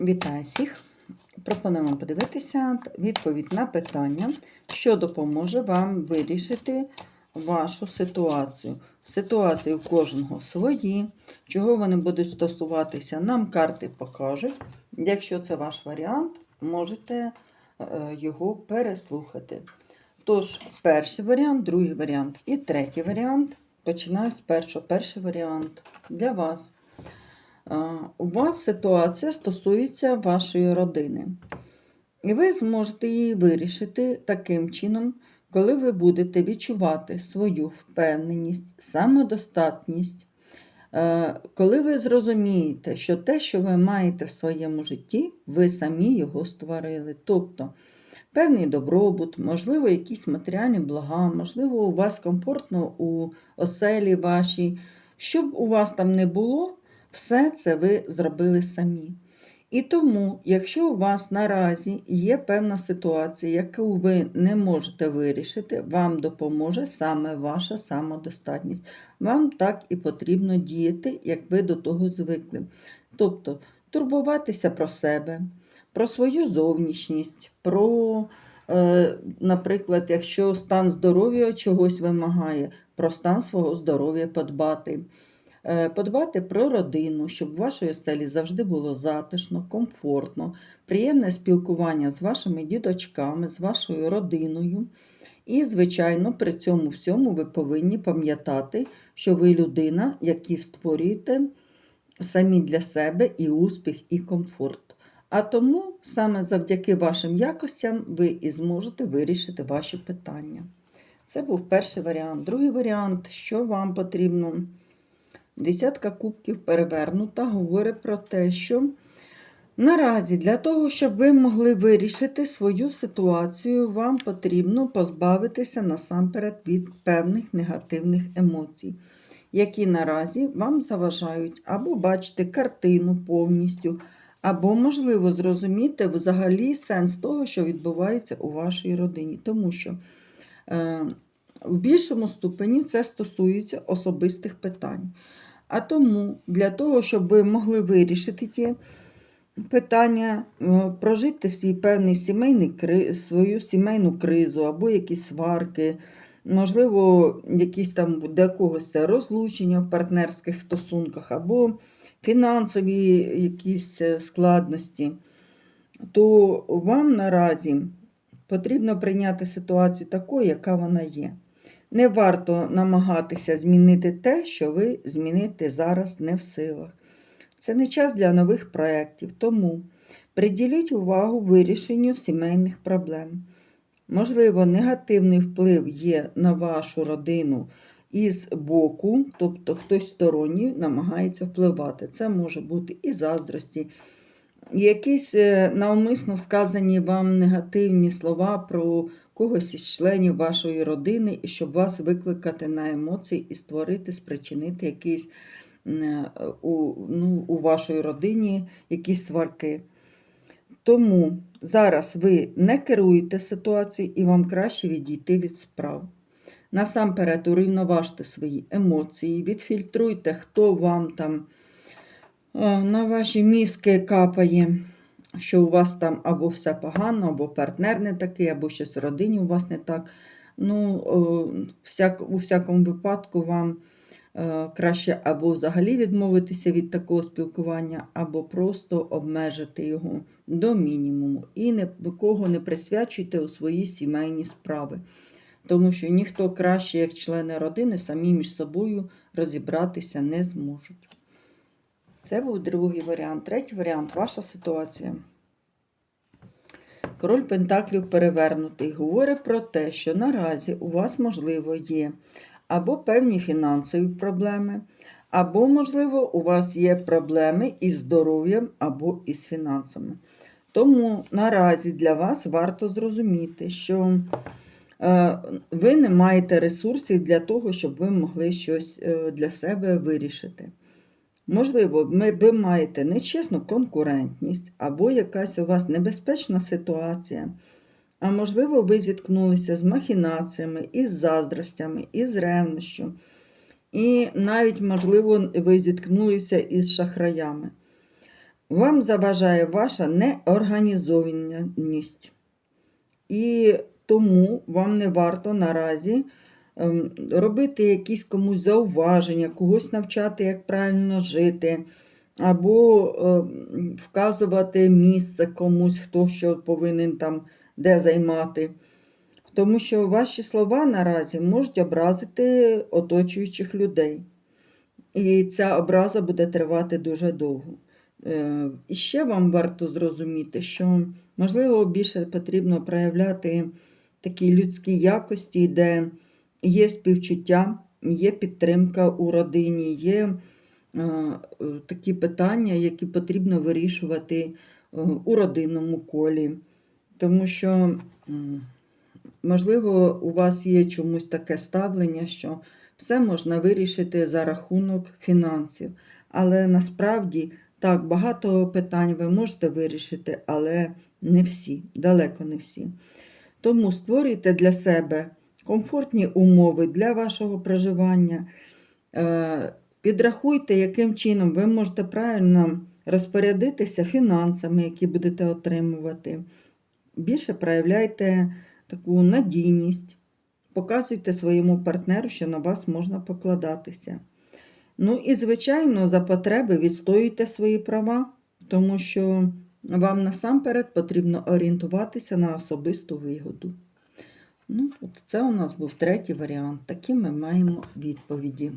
Вітаю всіх! Пропонуємо подивитися відповідь на питання, що допоможе вам вирішити вашу ситуацію. Ситуації у кожного свої, чого вони будуть стосуватися, нам карти покажуть. Якщо це ваш варіант, можете е, його переслухати. Тож, перший варіант, другий варіант і третій варіант. Починаю з першого. Перший варіант для вас. У вас ситуація стосується вашої родини. І ви зможете її вирішити таким чином, коли ви будете відчувати свою впевненість, самодостатність, е, коли ви зрозумієте, що те, що ви маєте в своєму житті, ви самі його створили. Тобто певний добробут, можливо, якісь матеріальні блага, можливо, у вас комфортно у оселі вашій. Щоб у вас там не було, все це ви зробили самі. І тому, якщо у вас наразі є певна ситуація, яку ви не можете вирішити, вам допоможе саме ваша самодостатність. Вам так і потрібно діяти, як ви до того звикли. Тобто турбуватися про себе, про свою зовнішність, про, е, наприклад, якщо стан здоров'я чогось вимагає, про стан свого здоров'я подбати. Е, Подбати про родину, щоб в вашій оселі завжди було затишно, комфортно, приємне спілкування з вашими діточками, з вашою родиною. І, звичайно, при цьому всьому ви повинні пам'ятати, що ви людина, які створюєте самі для себе і успіх, і комфорт. А тому саме завдяки вашим якостям ви і зможете вирішити ваші питання. Це був перший варіант. Другий варіант, що вам потрібно. Десятка кубків перевернута говорить про те, що наразі для того, щоб ви могли вирішити свою ситуацію, вам потрібно позбавитися насамперед від певних негативних емоцій, які наразі вам заважають або бачити картину повністю, або, можливо, зрозуміти взагалі сенс того, що відбувається у вашій родині. Тому що е, в більшому ступені це стосується особистих питань. А тому для того, щоб ви могли вирішити ті питання, прожити свій певний сімейний свою сімейну кризу або якісь сварки, можливо, якісь там для когось це розлучення в партнерських стосунках, або фінансові якісь е, складності, то вам наразі потрібно прийняти ситуацію такою, яка вона є. Не варто намагатися змінити те, що ви змінити зараз не в силах. Це не час для нових проєктів, тому приділіть увагу вирішенню сімейних проблем. Можливо, негативний вплив є на вашу родину із боку, тобто хтось сторонній намагається впливати. Це може бути і заздрості, якісь е, навмисно сказані вам негативні слова про когось із членів вашої родини, щоб вас викликати на емоції і створити, спричинити якісь е, у, ну, у вашій родині якісь сварки. Тому зараз ви не керуєте ситуацією і вам краще відійти від справ. Насамперед, урівноважте свої емоції, відфільтруйте, хто вам там на ваші мізки капає що у вас там або все погано, або партнер не такий, або щось в родині у вас не так. Ну, всяк, у всякому випадку вам е, краще або взагалі відмовитися від такого спілкування, або просто обмежити його до мінімуму. І нікого не присвячуйте у свої сімейні справи. Тому що ніхто краще, як члени родини, самі між собою розібратися не зможуть. Це був другий варіант. Третій варіант ваша ситуація. Король Пентаклів перевернутий говорить про те, що наразі у вас, можливо, є або певні фінансові проблеми, або, можливо, у вас є проблеми із здоров'ям або із фінансами. Тому наразі для вас варто зрозуміти, що е, ви не маєте ресурсів для того, щоб ви могли щось е, для себе вирішити. Можливо, ви маєте нечесну конкурентність, або якась у вас небезпечна ситуація. А можливо, ви зіткнулися з махінаціями, із заздростями, із ревнощем. І навіть, можливо, ви зіткнулися із шахраями. Вам заважає ваша неорганізованість. І тому вам не варто наразі робити якісь комусь зауваження, когось навчати, як правильно жити, або ем, вказувати місце комусь, хто що повинен там де займати. Тому що ваші слова наразі можуть образити оточуючих людей. І ця образа буде тривати дуже довго. Е, І ще вам варто зрозуміти, що можливо більше потрібно проявляти такі людські якості, де є співчуття, є підтримка у родині, є е, такі питання, які потрібно вирішувати е, у родинному колі. Тому що, можливо, у вас є чомусь таке ставлення, що все можна вирішити за рахунок фінансів. Але насправді так, багато питань ви можете вирішити, але не всі, далеко не всі. Тому створюйте для себе комфортні умови для вашого проживання. Е, Підрахуйте, яким чином ви можете правильно розпорядитися фінансами, які будете отримувати. Більше проявляйте таку надійність, показуйте своєму партнеру, що на вас можна покладатися. Ну і, звичайно, за потреби відстоюйте свої права, тому що вам насамперед потрібно орієнтуватися на особисту вигоду. Ну, от це у нас був третій варіант. Такі ми маємо відповіді.